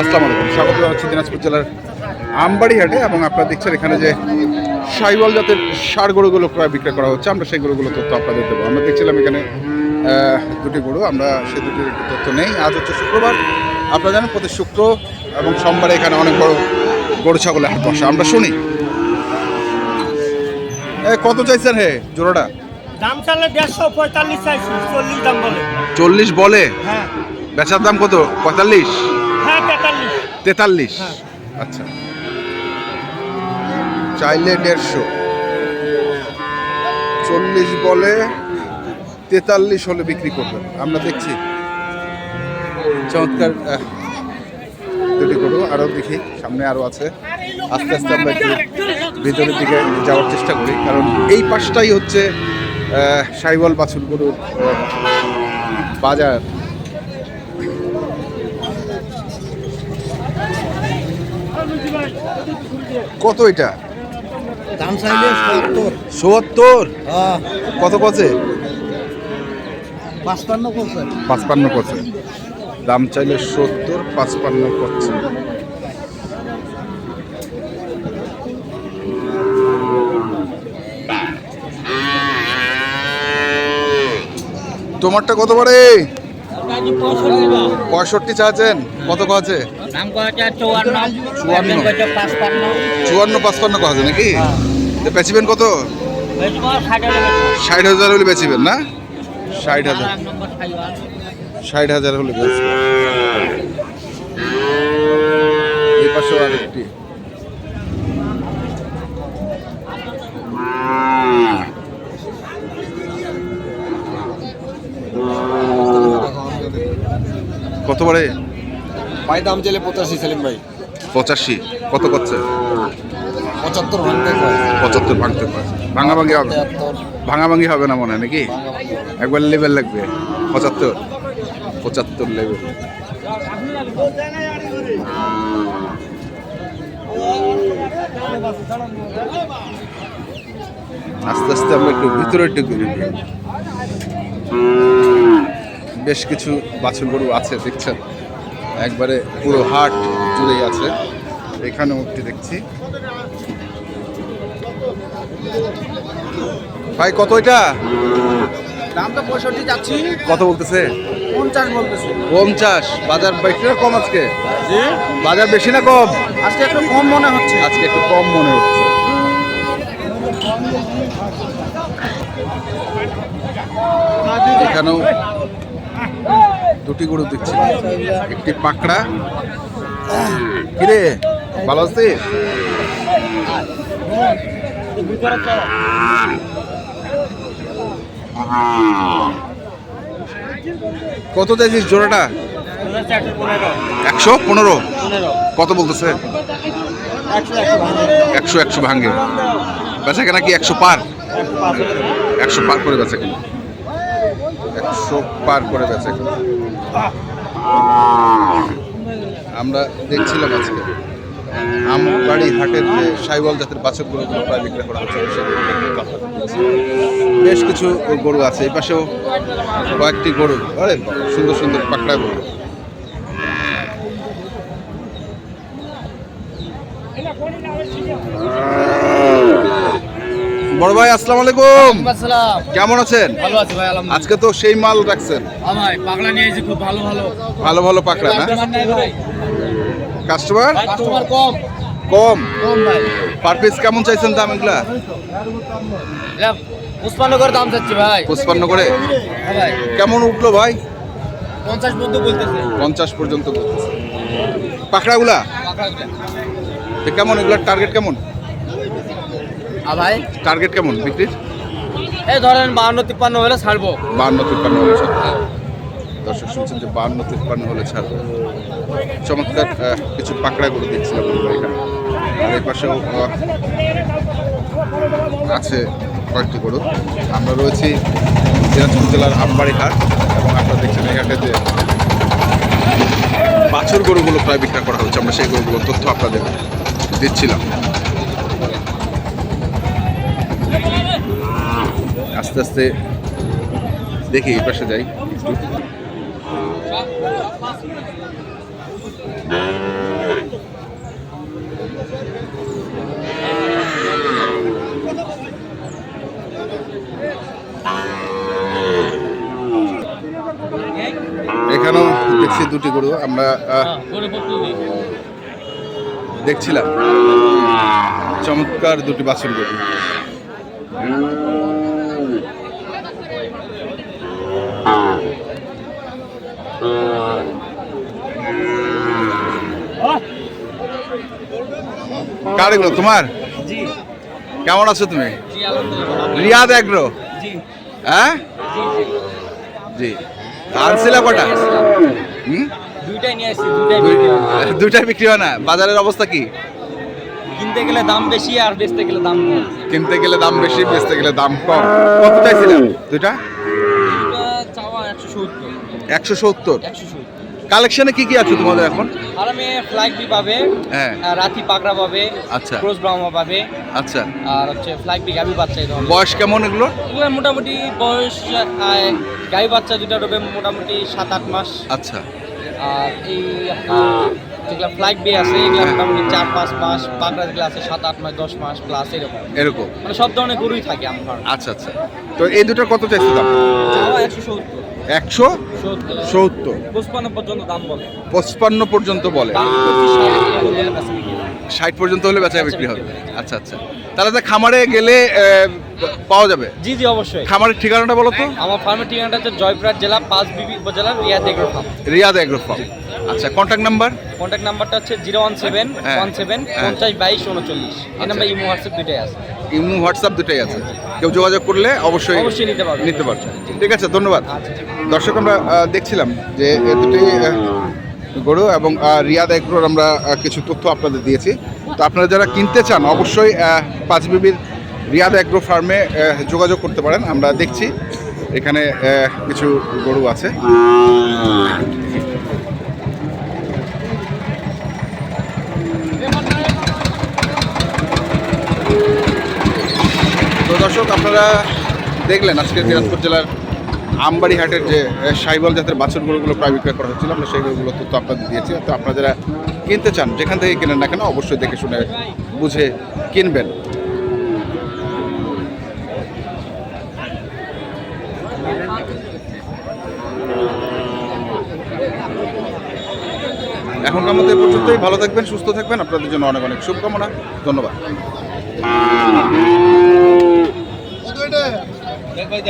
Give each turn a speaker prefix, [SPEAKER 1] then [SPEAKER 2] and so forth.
[SPEAKER 1] আসসালামু আলাইকুম। স্বাগত জানাচ্ছি দিনাজপুর জেলার আমবাড়িহাটে এবং আপনারা দেখছেন এখানে যে সাইবল জাতের সার গরুগুলো প্রায় বিক্রয় করা হচ্ছে। আমরা সেই গরুগুলো তথ্য আপনাদের দেবো। আমরা দেখছিলাম এখানে দুটি গরু। আমরা সেই দুটির একটু তথ্য নেই। আজ হচ্ছে শুক্রবার। আপনারা জানেন প্রতি শুক্র এবং সোমবারে এখানে অনেক বড় গরু ছাগলের হাট বসে। আমরা শুনি। কত চাইছেন হে জোড়াটা?
[SPEAKER 2] দাম চালে দেড়শো পঁয়তাল্লিশ চাইছি। চল্লিশ দাম বলে।
[SPEAKER 1] চল্লিশ বলে?
[SPEAKER 2] হ্যাঁ।
[SPEAKER 1] বেচার দাম কত? পঁয়তাল্লিশ?
[SPEAKER 2] হ্যাঁ তেতাল্লিশ
[SPEAKER 1] তেতাল্লিশ। আচ্ছা। চাইলে দেড়শো। চল্লিশ বলে তেতাল্লিশ হলে বিক্রি করবেন। আমরা দেখছি। চমৎকার দুটি গরু আরও দেখি সামনে আরও আছে। আস্তে আস্তে আমরা একটু ভিতরের দিকে যাওয়ার চেষ্টা করি। কারণ এই পাশটাই হচ্ছে সাইবল বাছুর গরুর বাজার। কত এটা?
[SPEAKER 3] দাম চাইলে সত্তর। হ্যাঁ।
[SPEAKER 1] কত কছে
[SPEAKER 3] পাঁচপান্ন করছে
[SPEAKER 1] পাঁচপান্ন করছে দাম চাইলে সত্তর পাঁচপান্ন করছে তোমারটা কত পারে পঁয়ষট্টি চাচ্ছেন কত আছে
[SPEAKER 2] চুয়ান্ন।
[SPEAKER 1] চুয়ান্ন।
[SPEAKER 2] পাঁচপান্ন
[SPEAKER 1] আছে নাকি?
[SPEAKER 2] হ্যাঁ।
[SPEAKER 1] বেচিবেন কত?
[SPEAKER 2] ষাট হাজার
[SPEAKER 1] হলে বেচিবেন না? ষাট হাজার। ষাট হাজার হলে বেচবেন। এই পাশেও আরেকটি। কত
[SPEAKER 3] ভাই দাম চাইলে পঁচাশি সেলিম ভাই।
[SPEAKER 1] পঁচাশি। কত করছে?
[SPEAKER 3] পঁচাত্তর ভাঙতে
[SPEAKER 1] পঁচাত্তর ভাঙতে পারে ভাঙা ভাঙি হবে? ভাঙা ভাঙি হবে না মনে হয় নাকি? একবার লেভেল লাগবে। পঁচাত্তর। পঁচাত্তর লেভেল আস্তে আস্তে আমরা একটু ভিতরে একটু ঘুরি বেশ কিছু বাছুর গরু আছে দেখছেন? একবারে পুরো হাট জুড়েই আছে। এখানেও একটি দেখছি। ভাই কত এটা?
[SPEAKER 3] দাম তো পঁয়ষট্টি যাচ্ছি।
[SPEAKER 1] কত বলতেছে?
[SPEAKER 3] পঞ্চাশ বলতেছে।
[SPEAKER 1] পঞ্চাশ। বাজার বেশি না কম আজকে? বাজার বেশি না কম?
[SPEAKER 3] আজকে একটু কম মনে হচ্ছে।
[SPEAKER 1] আজকে একটু কম মনে হচ্ছে। এখানেও দুটি গরু দেখছি। একটি পাকড়া। কিরে, ভালো আছিস? কত চাইছিস জোড়াটা? একশো পনেরো? কত বলতেছে?
[SPEAKER 2] একশো একশো ভাঙে।
[SPEAKER 1] বেচা কেনা কি একশো পার? একশো পার করে বেচা কেনা। একশো পার করে কেনা আমরা দেখছিলাম আজকে। আমবাড়ি হাটের যে সাইওয়াল জাতের বাছকগুলো প্রায় বিক্রি করা হচ্ছে। বেশ কিছু গরু আছে, এই পাশেও কয়েকটি গরু। আরে, সুন্দর সুন্দর পাকড়া গরু। বড় ভাই আসসালামু আলাইকুম। কেমন আছেন?
[SPEAKER 2] ভালো আছে ভাই আলহামদুলিল্লাহ।
[SPEAKER 1] আজকে তো সেই মাল রাখছেন।
[SPEAKER 2] ভাই পাগলা নিয়ে এসেছি খুব ভালো ভালো।
[SPEAKER 1] ভালো ভালো পাকড়া না?
[SPEAKER 2] কাস্টমার
[SPEAKER 1] কাস্টমার
[SPEAKER 2] কম।
[SPEAKER 1] কম?
[SPEAKER 2] কম ভাই।
[SPEAKER 1] পার পিস কেমন চাইছেন দাম এগুলা?
[SPEAKER 2] পুষ্পান্ন করে দাম চাচ্ছি ভাই।
[SPEAKER 1] পঁচপান্ন করে?
[SPEAKER 2] হ্যাঁ
[SPEAKER 1] কেমন উঠল ভাই?
[SPEAKER 2] পঞ্চাশ মধ্যে বলতেছে।
[SPEAKER 1] পঞ্চাশ পর্যন্ত বলতেছে। পাকড়াগুলা? তো কেমন এগুলার টার্গেট কেমন?
[SPEAKER 2] ভাই।
[SPEAKER 1] টার্গেট কেমন বিক্রির?
[SPEAKER 2] এই ধরেন বাহান্ন তিপ্পান্ন হলে ছাড়বো।
[SPEAKER 1] বান্ন তিপ্পান্ন হলে ছাড়বে। দর্শক শুনছেন যে বান্ন তিপ্পান্ন হলে ছাড়বে। চমৎকার কিছু পাকড়া গরু দেখছিলাম আমরা এখানে। আর এই পাশেও আছে কয়েকটি গরু। আমরা রয়েছি দিনাজপুর জেলার আমবাড়ি হাট এবং আপনারা দেখছেন এই হাটে যে বাছুর গরুগুলো প্রায় বিক্রি করা হচ্ছে। আমরা সেই গরুগুলোর তথ্য আপনাদের দিচ্ছিলাম। আস্তে আস্তে দেখি এই পাশে যাই। এখানেও দেখছি দুটি গরু, আমরা দেখছিলাম। চমৎকার দুটি বাছুর গরু। কার এগুলো তোমার কেমন আছো তুমি? রিয়াদ এগ্রো? হ্যাঁ?
[SPEAKER 2] জি
[SPEAKER 1] আনছিলা কটা? হুম?
[SPEAKER 2] দুইটাই
[SPEAKER 1] বিক্রি হয়। না? বাজারের অবস্থা কি?
[SPEAKER 2] কিনতে গেলে দাম বেশি আর বেচতে গেলে দাম কম।
[SPEAKER 1] কিনতে গেলে দাম বেশি বেচতে গেলে দাম কম। কত চাইছিলাম
[SPEAKER 2] চাওয়া সত্তর।
[SPEAKER 1] একশো সত্তর?
[SPEAKER 2] একশো সত্তর।
[SPEAKER 1] কালেকশনে কি কি আছে তোমাদের এখন?
[SPEAKER 2] আর আমি ফ্লাইট বি পাবে
[SPEAKER 1] হ্যাঁ।
[SPEAKER 2] রাতি পাকড়া পাবে
[SPEAKER 1] আচ্ছা।
[SPEAKER 2] ক্রোজ ব্রাহ্মা পাবে
[SPEAKER 1] আচ্ছা।
[SPEAKER 2] আর হচ্ছে ফ্লাইট বি গাবি বাচ্চা ধরনের
[SPEAKER 1] বয়স কেমন এগুলো?
[SPEAKER 2] এগুলো মোটামুটি বয়স গাই বাচ্চা দুটা ডোবে মোটামুটি সাত আট মাস।
[SPEAKER 1] আচ্ছা।
[SPEAKER 2] আর এই আপনার যেগুলো ফ্লাইট বে আছে এগুলো। মোটামুটি চার পাঁচ মাস পাকড়া যেগুলো আছে সাত আট মাস দশ মাস প্লাস এরকম।
[SPEAKER 1] এরকম।
[SPEAKER 2] মানে সব ধরনের গরুই থাকে আমার।
[SPEAKER 1] আচ্ছা আচ্ছা। তো এই দুটোর কত চাইছো দাম?
[SPEAKER 2] চাওয়া একশো সত্তর।
[SPEAKER 1] একশো
[SPEAKER 2] সত্তর। পঁচপান্ন পর্যন্ত দাম বলে। ষাট
[SPEAKER 1] পর্যন্ত হলে বেচা বিক্রি হবে আচ্ছা আচ্ছা। তাহলে তো খামারে গেলে পাওয়া যাবে?
[SPEAKER 2] জি জি অবশ্যই।
[SPEAKER 1] খামারের ঠিকানাটা বলো তো।
[SPEAKER 2] আমার ফার্মের ঠিকানাটা হচ্ছে জয়পুরহাট জেলা পাঁচ বিবি উপজেলার Riyad agro farm
[SPEAKER 1] Riyad agro farm আচ্ছা কন্ট্যাক্ট নাম্বার
[SPEAKER 2] কন্ট্যাক্ট নাম্বারটা হচ্ছে জিরো ওয়ান সেভেন
[SPEAKER 1] হ্যাঁ।
[SPEAKER 2] ওয়ান সেভেন
[SPEAKER 1] হ্যাঁ।
[SPEAKER 2] পঞ্চাশ বাইশ উনচল্লিশ। এই
[SPEAKER 1] আচ্ছা।
[SPEAKER 2] নাম্বার ইমো হোয়াটসঅ্যাপ দুইটাই আছে।
[SPEAKER 1] ইমো হোয়াটসঅ্যাপ দুটাই আছে। কেউ যোগাযোগ করলে অবশ্যই
[SPEAKER 2] অবশ্যই নিতে পারবে।
[SPEAKER 1] নিতে পারবে। ঠিক আছে। ধন্যবাদ।
[SPEAKER 2] আচ্ছা
[SPEAKER 1] দর্শক আমরা দেখছিলাম যে দুটি গরু এবং রিয়াদ এগ্রোর আমরা কিছু তথ্য আপনাদের দিয়েছি। তো আপনারা যারা কিনতে চান অবশ্যই পাঁচ বিবির রিয়াদ এগ্রো ফার্মে যোগাযোগ করতে পারেন। আমরা দেখছি এখানে কিছু গরু আছে। দর্শক, আপনারা দেখলেন আজকে দিনাজপুর জেলার আমবাড়ি হাটের যে সাইবল জাতের বাছুর প্রায় বিক্রয় করা হচ্ছিল, আমরা সেই গরুগুলো তথ্য আপনাদের দিয়েছি। তো আপনারা যারা কিনতে চান, যেখান থেকে কেনেন না কেন, অবশ্যই দেখে শুনে বুঝে কিনবেন। এখনকার মতো এ পর্যন্তই। ভালো থাকবেন, সুস্থ থাকবেন। আপনাদের জন্য অনেক অনেক শুভকামনা। ধন্যবাদ।
[SPEAKER 2] কত